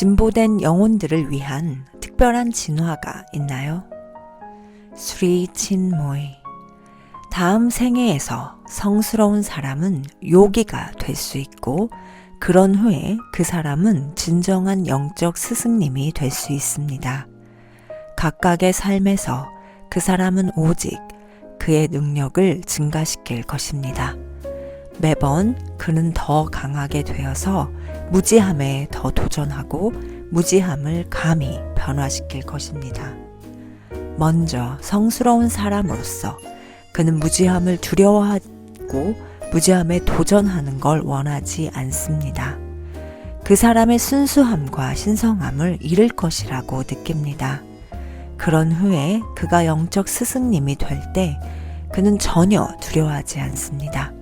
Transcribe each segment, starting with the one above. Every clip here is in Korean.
진보된 영혼들을 위한 특별한 진화가 있나요? 수리 친모이 다음 생애에서 성스러운 사람은 요기가 될 수 있고 그런 후에 그 사람은 진정한 영적 스승님이 될 수 있습니다. 각각의 삶에서 그 사람은 오직 그의 능력을 증가시킬 것입니다. 매번 그는 더 강하게 되어서 무지함에 더 도전하고 무지함을 감히 변화시킬 것입니다. 먼저 성스러운 사람으로서 그는 무지함을 두려워하고 무지함에 도전하는 걸 원하지 않습니다. 그 사람의 순수함과 신성함을 잃을 것이라고 느낍니다. 그런 후에 그가 영적 스승님이 될 때 그는 전혀 두려워하지 않습니다.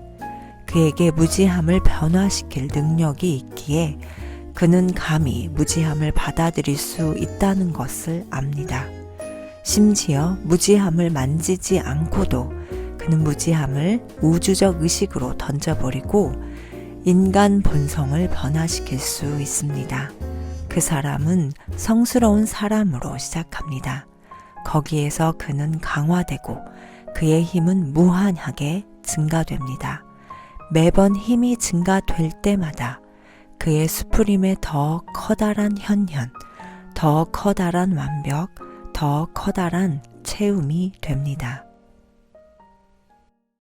그에게 무지함을 변화시킬 능력이 있기에 그는 감히 무지함을 받아들일 수 있다는 것을 압니다. 심지어 무지함을 만지지 않고도 그는 무지함을 우주적 의식으로 던져버리고 인간 본성을 변화시킬 수 있습니다. 그 사람은 성스러운 사람으로 시작합니다. 거기에서 그는 강화되고 그의 힘은 무한하게 증가됩니다. 매번 힘이 증가될 때마다 그의 수프림의 더 커다란 현현, 더 커다란 완벽, 더 커다란 체움이 됩니다.